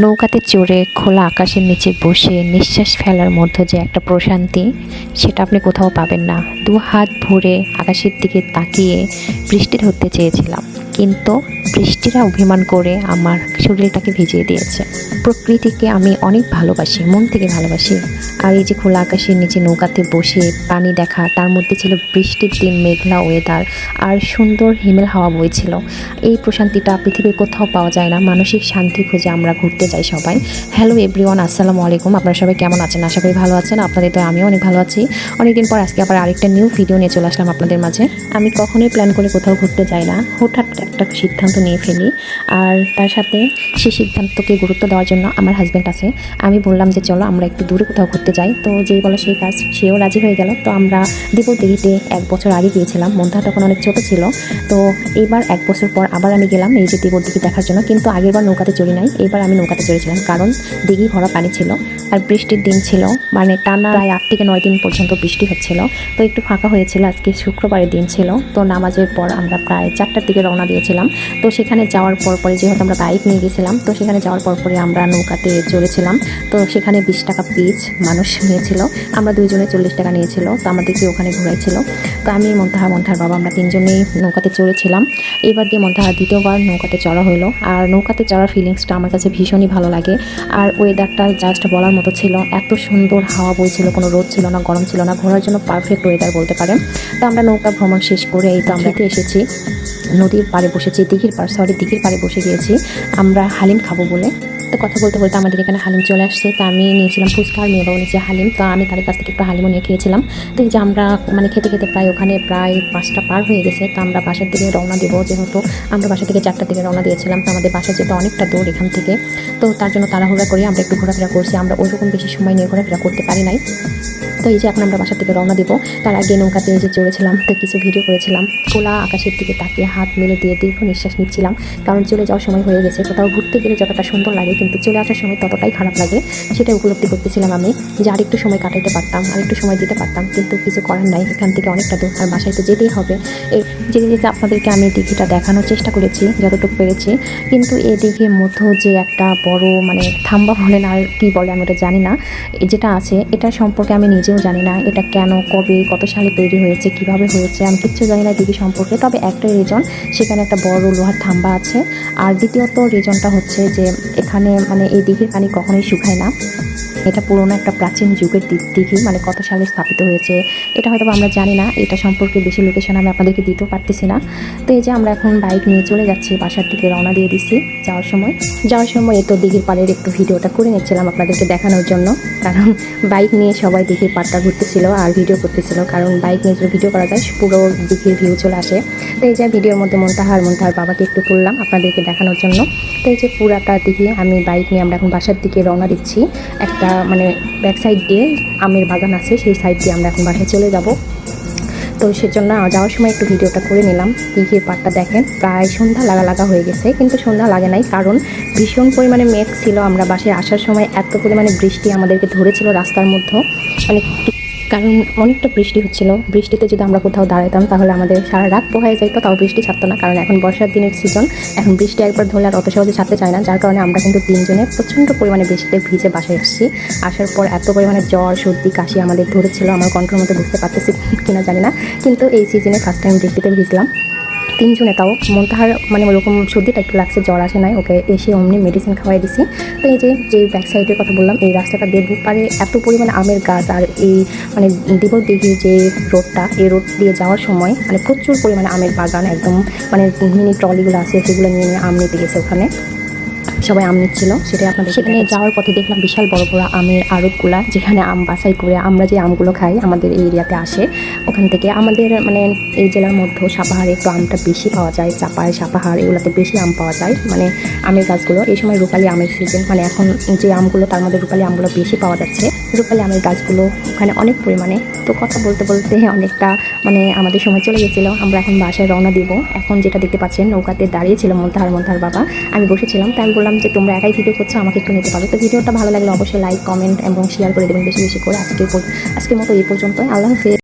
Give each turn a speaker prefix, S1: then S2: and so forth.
S1: নৌকাতে চড়ে খোলা আকাশের নিচে বসে নিঃশ্বাস ফেলার মধ্যে যে একটা প্রশান্তি, সেটা আপনি কোথাও পাবেন না। দু হাত ভরে আকাশের দিকে তাকিয়ে বৃষ্টি ধরতে চেয়েছিলাম। কিন্তু বৃষ্টিরা অভিমান করে আমার শরীরটাকে ভিজিয়ে দিয়েছে। প্রকৃতিকে আমি অনেক ভালোবাসি, মন থেকে ভালোবাসি। আর এই যে খোলা আকাশের নিচে নৌকাতে বসে পানি দেখা, তার মধ্যে ছিল বৃষ্টির দিন, মেঘলা ওয়েদার আর সুন্দর হিমেল হাওয়া বইছিল এই প্রশান্তিটা পৃথিবীর কোথাও পাওয়া যায় না। মানসিক শান্তি খুঁজে আমরা ঘুরতে যাই সবাই। হ্যালো এভরিওয়ান আসসালামু আলাইকুম। আপনারা সবাই কেমন আছেন? আশা করি ভালো আছেন। আপনাদের তো আমিও অনেক ভালো আছি। অনেকদিন পর আজকে আবার আরেকটা নিউ ভিডিও নিয়ে চলে আসলাম আপনাদের মাঝে। আমি কখনোই প্ল্যান করে কোথাও ঘুরতে যাই না। হুটহাট একটা সিদ্ধান্ত নিয়ে ফেলি। আর তার সাথে সেই সিদ্ধান্তকে গুরুত্ব দেওয়ার জন্য আমার হাজব্যান্ড আছে। আমি বললাম যে, চলো আমরা একটু দূরে কোথাও ঘুরতে যাই। তো যেই বলো সেই কাজ, সেও রাজি হয়ে গেল। তো আমরা দীপক দিঘিতে এক বছর আগে গিয়েছিলাম। মনটা তখন অনেক ছোট ছিল। তো এইবার এক বছর পর আবার আমি গেলাম এই যে দিঘি দেখার জন্য। কিন্তু আগেরবার নৌকাতে চড়ি নাই। এবার আমি নৌকাতে চড়েছিলাম। কারণ দিঘি ভরা পানি ছিল। আর বৃষ্টির দিন ছিল। মানে টানা প্রায় আট থেকে নয় দিন পর্যন্ত বৃষ্টি হচ্ছিল। তো একটু ফাঁকা হয়েছিল। আজকে শুক্রবারের দিন ছিল। তো নামাজের পর আমরা প্রায় চারটার দিকে রওনা দিয়েছিলাম। তো সেখানে যাওয়ার পর পরে যেহেতু আমরা বাইক নিয়ে গেছিলাম, তো সেখানে যাওয়ার পর পরে আমরা নৌকাতে চড়েছিলাম। তো সেখানে বিশ টাকা পিচ মানুষ নিয়েছিল। আমরা দুইজনে চল্লিশ টাকা নিয়েছিল। তো আমাদেরকে ওখানে ঘুরাইছিল। তো আমি, মন্তাহা মন্তাহার বাবা আমরা তিনজনেই নৌকাতে চড়েছিলাম। এবার দিয়ে মন্তাহার দ্বিতীয়বার নৌকাতে চড়া হলো। আর নৌকাতে চড়ার ফিলিংসটা আমার কাছে ভীষণই ভালো লাগে। আর ওয়েদারটা জাস্ট বলার মতো ছিল এত সুন্দর হাওয়া বইছিল কোনো রোদ ছিল না গরম ছিল না ঘোরার জন্য পারফেক্ট ওয়েদার বলতে পারেন। তো আমরা নৌকা ভ্রমণ শেষ করে এই তো আমরা এসেছি নদীর পাড়ে বসেছি দিঘির পাড় সরি দিঘির পাড়ে বসে গিয়েছি। আমরা হালিম খাব বলে তো কথা বলতে বলতে আমাদের এখানে হালিম চলে আসছে। তো আমি নিয়েছিলাম ফুচকা, আর মেয়ে বাবু নিয়েছে হালিম। তো আমি তাদের কাছ থেকে একটু হালিমও নিয়ে খেয়েছিলাম। তো এই যে আমরা মানে খেতে খেতে প্রায় ওখানে প্রায় পাঁচটা পার হয়ে গেছে। তো আমরা বাসার দিকে রওনা দেবো যেহেতু আমরা বাসা থেকে চারটার দিকে রওনা দিয়েছিলাম। তো আমাদের বাসা যেতে অনেকটা দূর এখান থেকে। তো তার জন্য তাড়াহুড়া করে আমরা একটু ঘোরাফেরা করছি। আমরা ওইরকম বেশি সময় নিয়ে ঘোরাফেরা করতে পারি নাই। তো এই যে এখন আমরা বাসা থেকে রওনা দিব। তার আগে নৌকাতে যে চড়েছিলাম, তো কিছু ভিডিও করেছিলাম। খোলা আকাশের দিকে তাকিয়ে হাত মেলে দিয়ে দীর্ঘ নিঃশ্বাস নিচ্ছিলাম। কারণ চলে যাওয়ার সময় হয়ে গেছে। কোথাও ঘুরতে গেলে যতটা সুন্দর লাগে কিন্তু চলে আসার সময় ততটাই খারাপ লাগে। সেটা উপলব্ধি করতেছিলাম আমি যে আরেকটু সময় কাটাইতে পারতাম আরেকটু সময় দিতে পারতাম। কিন্তু কিছু করার নাই, এখান থেকে অনেকটা দূর। আর বাসায় তো যেতেই হবে। এই যে জিনিসটা আপনাদেরকে আমি দিঘিটা দেখানোর চেষ্টা করেছি, যতটুকু পেরেছি। কিন্তু এই দিঘির মধ্যে যে একটা বড় মানে থাম্বা বলেন আর কি বলে আমি ওটা জানি না। যেটা আছে, এটা সম্পর্কে আমি নিজেও জানি না। এটা কেন, কবে, কত সালে তৈরি হয়েছে, কীভাবে হয়েছে, আমি কিচ্ছু জানি না দিঘি সম্পর্কে। তবে একটাই রিজন সেখানে একটা বড় লোহার থাম্বা আছে। আর দ্বিতীয়ত রিজনটা হচ্ছে যে এখানে মানে এই দিঘির পানি কখনোই শুকায় না। এটা পুরোনো একটা প্রাচীন যুগের দিক দিঘি মানে কত সালে স্থাপিত হয়েছে, এটা হয়তো আমরা জানি না, এটা সম্পর্কে বেশি লোকেশন আমি আপনাদেরকে দিতেও পারতেছি না। তো এই যে আমরা এখন বাইক নিয়ে চলে যাচ্ছি, বাসার দিকে রওনা দিয়ে দিছি যাওয়ার সময়। যাওয়ার সময় তো দিঘির পাড়ের একটু ভিডিওটা করে নিচ্ছিলাম আপনাদেরকে দেখানোর জন্য। কারণ বাইক নিয়ে সবাই দিঘির পাড়টা ঘুরতেছিল আর ভিডিও করতেছিল, কারণ বাইক নিয়ে ভিডিও করা যায়, পুরো দিঘির ভিউ চলে আসে। তো এই যে ভিডিওর মধ্যে মন্তাহার মন্তাহার বাবাকে একটু তুললাম আপনাদেরকে দেখানোর জন্য। তো এই যে পুরাটা দিকে আমি বাইক নিয়ে আমরা এখন বাসার দিকে রওনা দিচ্ছি। একটা মানে ব্যাক সাইড দিয়ে আমের বাগান আছে, সেই সাইড দিয়ে আমরা এখন বাসায় চলে যাব। তো সেজন্য যাওয়ার সময় একটু ভিডিওটা করে নিলাম দিঘির পাটটা দেখেন। প্রায় সন্ধ্যা লাগা লাগা হয়ে গেছে, কিন্তু সন্ধ্যা লাগে নাই, কারণ ভীষণ পরিমাণে মেঘ ছিল। আমরা বাসায় আসার সময় এত পরিমাণে বৃষ্টি আমাদেরকে ধরেছিল রাস্তার মধ্যে। মানে কারণ অনেকটা বৃষ্টি হচ্ছিল। বৃষ্টিতে যদি আমরা কোথাও দাঁড়াইতাম, তাহলে আমাদের সারা রাত পোহায় যাইতো, তাও বৃষ্টি ছাড়তো না। কারণ এখন বর্ষার দিনের সিজন এখন বৃষ্টি একবার ধরলে আর অত সহজে ছাড়তে চায় না। যার কারণে আমরা কিন্তু তিনজনে প্রচণ্ড পরিমাণে বৃষ্টিতে ভিজে বাসায় আসছি। আসার পর এত পরিমাণে জ্বর, সর্দি, কাশি আমাদের ধরেছিল। আমার কন্ট্রোল মধ্যে বুঝতে পারতেছি কিনা জানি না। কিন্তু এই সিজনে ফার্স্ট টাইম বৃষ্টিতে ভিজলাম। তিনজনে তাও মন্তাহার মানে ওরকম সর্দিটা একটু লাগছে, জ্বর আসে নাই, ওকে এসে অমনি মেডিসিন খাওয়াই দিছি। তো এই যে যে ব্যাক সাইডের কথা বললাম, এই রাস্তাটা দিয়ে পারে এত পরিমাণে আমের গাছ আর এই মানে দেব দিঘির যে রোডটা এই রোড দিয়ে যাওয়ার সময় মানে প্রচুর পরিমাণে আমের বাগান, একদম মানে মিনি ট্রলিগুলো আছে, সেগুলো নিয়ে নিয়ে আম নিতে গেছে ওখানে। সবাই আম নিচ্ছিল সেটাই আপনাদের সেখানে যাওয়ার পথে দেখলাম বিশাল বড় বড় আমের আড়তগুলা যেখানে আম বাছাই করে আমরা যে আমগুলো খাই আমাদের এই এরিয়াতে আসে ওখান থেকে আমাদের মানে এই জেলার মধ্যে সাপাহারে একটু আমটা বেশি পাওয়া যায় চাপায় সাপাহার এগুলোতে বেশি আম পাওয়া যায়। মানে আমের গাছগুলো এই সময় রূপালি আমের সিজন মানে এখন যে আমগুলো তার মধ্যে রূপালি আমগুলো বেশি পাওয়া যাচ্ছে। রূপালি আমের গাছগুলো ওখানে অনেক পরিমাণে তো কথা বলতে বলতে অনেকটা মানে আমাদের সময় চলে গেছিল আমরা এখন বাসায় রওনা দিব। এখন যেটা দেখতে পাচ্ছেন নৌকাতে দাঁড়িয়েছিল মন্তাহার মন্তাহার বাবা আমি বসেছিলাম তাই আমি বললাম যে তোমরা একাই ভিডিও করছ, আমাকে একটু নিতে পারো। তো ভিডিওটা ভালো লাগলে অবশ্যই লাইক কমেন্ট এবং শেয়ার করে দেবেন বেশি বেশি করে। আজকে আজকের মতো এই পর্যন্তই। আল্লাহ হাফেজ।